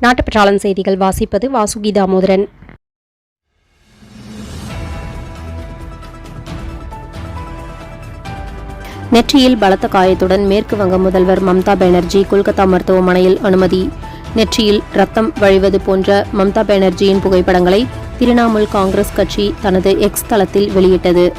நாட்டுப்பற்றாளன் செய்திகள் வாசிப்பது வாசுகி தாமோதரன் நெற்றியில் பலத்த காயத்துடன் மேற்கு வங்க முதல்வர் மம்தா பானர்ஜி கொல்கத்தா மருத்துவமனையில் அனுமதி. நெற்றியில் ரத்தம் வழிவது போன்ற மம்தா பானர்ஜியின் புகைப்படங்களை திரிணாமுல் காங்கிரஸ் கட்சி தனது எக்ஸ் தளத்தில் வெளியிட்டது.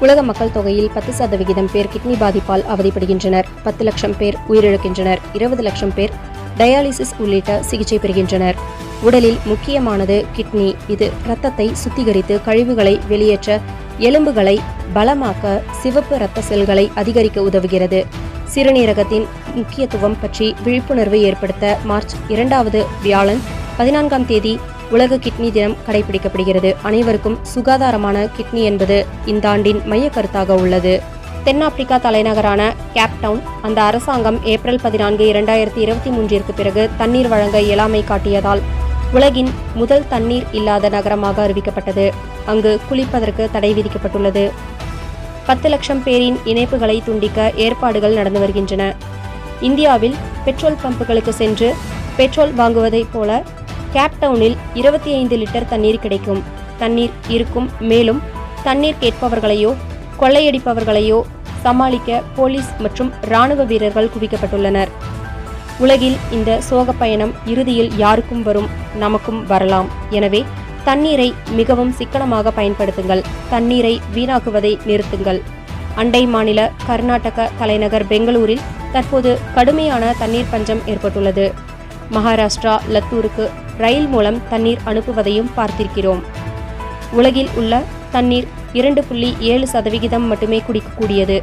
உலக மக்கள் தொகையில் பத்து சதவிகிதம் பேர் கிட்னி பாதிப்பால் அவதிப்படுகின்றனர். பத்து லட்சம் பேர் உயிரிழக்கின்றனர். இருபது லட்சம் பேர் டயாலிசிஸ் உள்ளிட்ட சிகிச்சை பெறுகின்றனர். உடலில் முக்கியமானது கிட்னி. இது இரத்தத்தை சுத்திகரித்து கழிவுகளை வெளியேற்ற எலும்புகளை பலமாக்க சிவப்பு இரத்த செல்களை அதிகரிக்க உதவுகிறது. சிறுநீரகத்தின் முக்கியத்துவம் பற்றி விழிப்புணர்வு ஏற்படுத்த மார்ச் இரண்டாவது வியாழன் பதினான்காம் தேதி உலக கிட்னி தினம் கடைபிடிக்கப்படுகிறது. அனைவருக்கும் சுகாதாரமான கிட்னி என்பது இந்த ஆண்டின் மைய கருத்தாக உள்ளது. தென்னாப்பிரிக்கா தலைநகரான கேப்டவுன் அந்த அரசாங்கம் ஏப்ரல் பதினான்கு இரண்டாயிரத்தி இருபத்தி மூன்றிற்கு பிறகு தண்ணீர் வழங்க இயலாமை காட்டியதால் உலகின் முதல் தண்ணீர் இல்லாத நகரமாக அறிவிக்கப்பட்டது. அங்கு குளிப்பதற்கு தடை விதிக்கப்பட்டுள்ளது. பத்து லட்சம் பேரின் இணைப்புகளை துண்டிக்க ஏற்பாடுகள் நடந்து வருகின்றன. இந்தியாவில் பெட்ரோல் பம்புகளுக்கு சென்று பெட்ரோல் வாங்குவதைப் போல கேப்டவுனில் இருபத்தி ஐந்து லிட்டர் தண்ணீர் கிடைக்கும். தண்ணீர் இருக்கும். மேலும் தண்ணீர் கேட்பவர்களையோ கொள்ளையடிப்பவர்களையோ சமாளிக்க போலீஸ் மற்றும் ராணுவ வீரர்கள் குவிக்கப்பட்டுள்ளனர். உலகில் இந்த சோக பயணம் இறுதியில் யாருக்கும் வரும் நமக்கும் வரலாம். எனவே தண்ணீரை மிகவும் சிக்கனமாக பயன்படுத்துங்கள். தண்ணீரை வீணாக்குவதை நிறுத்துங்கள். அண்டை மாநில கர்நாடக தலைநகர் பெங்களூரில் தற்போது கடுமையான தண்ணீர் பஞ்சம் ஏற்பட்டுள்ளது. மகாராஷ்டிரா லத்தூருக்கு ரயில் மூலம் தண்ணீர் அனுப்புவதையும் பார்த்திருக்கிறோம். உலகில் உள்ள தண்ணீர் இரண்டு புள்ளி ஏழு சதவிகிதம் மட்டுமே குடிக்கக்கூடியது.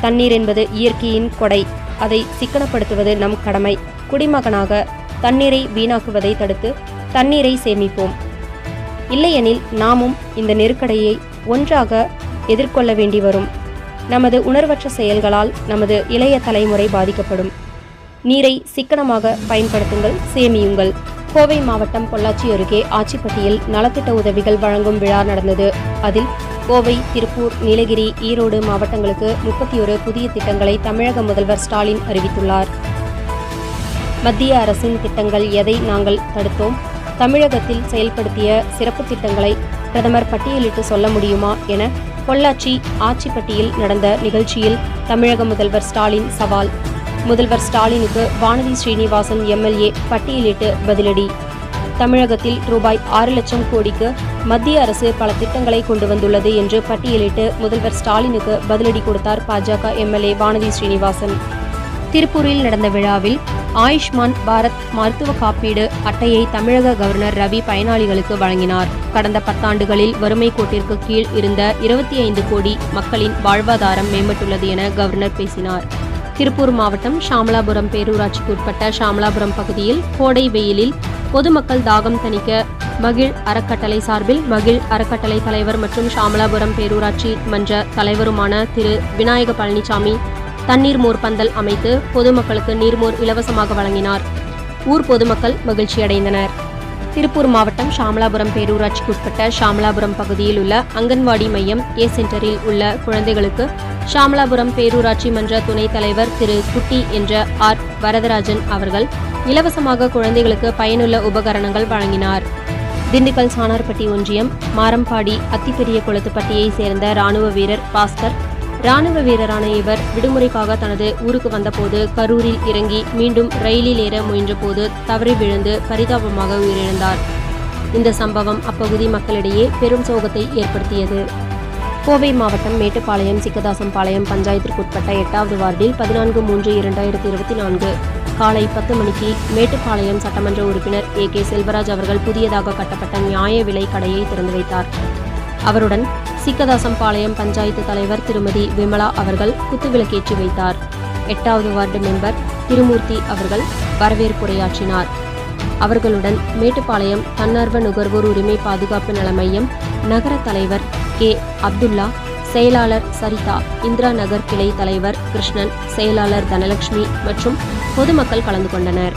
தண்ணீர் என்பது இயற்கையின் கொடை. அதை சிக்கனப்படுத்துவது நம் கடமை. குடிமகனாக தண்ணீரை வீணாக்குவதை தடுத்து தண்ணீரை சேமிப்போம். இல்லையெனில் நாமும் இந்த நெருக்கடியை ஒன்றாக எதிர்கொள்ள வேண்டி வரும். நமது உணர்வற்ற செயல்களால் நமது இளைய தலைமுறை பாதிக்கப்படும். நீரை சிக்கனமாக பயன்படுத்துங்கள். சேமியுங்கள். கோவை மாவட்டம் பொள்ளாச்சி அருகே ஆச்சிப்பட்டியில் நலத்திட்ட உதவிகள் வழங்கும் விழா நடந்தது. அதில் கோவை திருப்பூர் நீலகிரி ஈரோடு மாவட்டங்களுக்கு முப்பத்தி ஒரு புதிய திட்டங்களை தமிழக முதல்வர் ஸ்டாலின் அறிவித்துள்ளார். மத்திய அரசின் திட்டங்கள் எதை நாங்கள் தடுத்தோம்? தமிழகத்தில் செயல்படுத்திய சிறப்பு திட்டங்களை பிரதமர் பட்டியலிட்டு சொல்ல முடியுமா என பொள்ளாச்சி ஆச்சிப்பட்டியில் நடந்த நிகழ்ச்சியில் தமிழக முதல்வர் ஸ்டாலின் சவால் முதல்வர் ஸ்டாலினுக்கு வானதி ஸ்ரீனிவாசன் எம்எல்ஏ பட்டியலிட்டு பதிலடி. தமிழகத்தில் ரூபாய் ஆறு லட்சம் கோடிக்கு மத்திய அரசு பல திட்டங்களை கொண்டு வந்துள்ளது என்று பட்டியலிட்டு முதல்வர் ஸ்டாலினுக்கு பதிலடி கொடுத்தார் பாஜக எம்எல்ஏ வானதி ஸ்ரீனிவாசன். திருப்பூரில் நடந்த விழாவில் ஆயுஷ்மான் பாரத் மருத்துவ காப்பீடு அட்டையை தமிழக கவர்னர் ரவி பயனாளிகளுக்கு வழங்கினார். கடந்த பத்தாண்டுகளில் வறுமை கோட்டிற்கு கீழ் இருந்த இருபத்தி ஐந்து கோடி மக்களின் வாழ்வாதாரம் மேம்பட்டுள்ளது என கவர்னர் பேசினார். திருப்பூர் மாவட்டம் ஷாமலாபுரம் பேரூராட்சிக்கு உட்பட்ட ஷாமலாபுரம் பகுதியில் கோடை வெயிலில் பொதுமக்கள் தாகம் தணிக்க மகிழ் அறக்கட்டளை சார்பில் மகிழ் அறக்கட்டளை தலைவர் மற்றும் ஷாமலாபுரம் பேரூராட்சி மன்ற தலைவருமான திரு விநாயக பழனிசாமி தண்ணீர் மோர் பந்தல் அமைத்து பொதுமக்களுக்கு நீர்மோர் இலவசமாக வழங்கினார். ஊர் பொதுமக்கள் மகிழ்ச்சியடைந்தனர். திருப்பூர் மாவட்டம் ஷாமலாபுரம் பேரூராட்சிக்கு உட்பட்ட ஷாமலாபுரம் பகுதியில் உள்ள அங்கன்வாடி மையம் ஏ சென்டரில் உள்ள குழந்தைகளுக்கு ஷாமலாபுரம் பேரூராட்சி மன்ற துணைத் தலைவர் திரு குட்டி என்ற ஆர். வரதராஜன் அவர்கள் இலவசமாக குழந்தைகளுக்கு பயனுள்ள உபகரணங்கள் வழங்கினார். திண்டுக்கல் சானார்பட்டி ஒன்றியம் மாரம்பாடி அத்திப்பெரிய குளத்துப்பட்டியைச் சேர்ந்த ராணுவ வீரர் பாஸ்கர் ராணுவ வீரரான இவர் விடுமுறைக்காக தனது ஊருக்கு வந்தபோது கரூரில் இறங்கி மீண்டும் ரயிலில் ஏற முயன்றபோது தவறி விழுந்து பரிதாபமாக உயிரிழந்தார். இந்த சம்பவம் அப்பகுதி மக்களிடையே பெரும் சோகத்தை ஏற்படுத்தியது. கோவை மாவட்டம் மேட்டுப்பாளையம் சிக்கதாசம்பாளையம் பஞ்சாயத்திற்குட்பட்ட எட்டாவது வார்டில் பதினான்கு மூன்று இரண்டாயிரத்தி இருபத்தி நான்கு காலை பத்து மணிக்கு மேட்டுப்பாளையம் சட்டமன்ற உறுப்பினர் ஏ கே செல்வராஜ் அவர்கள் புதியதாக கட்டப்பட்ட நியாய விலை கடையை திறந்து வைத்தார். அவருடன் சிக்கதாசம்பாளையம் பஞ்சாயத்து தலைவர் திருமதி விமலா அவர்கள் குத்துவிளக்கேற்றி வைத்தார். எட்டாவது வார்டு மெம்பர் திருமூர்த்தி அவர்கள் வரவேற்புரையாற்றினார். அவர்களுடன் மேட்டுப்பாளையம் தன்னார்வ நுகர்வோர் உரிமை பாதுகாப்பு நல மையம் நகர தலைவர் கே. அப்துல்லா செயலாளர் சரிதா இந்திரா நகர் கிளை தலைவர் கிருஷ்ணன் செயலாளர் தனலட்சுமி மற்றும் பொதுமக்கள் கலந்து கொண்டனர்.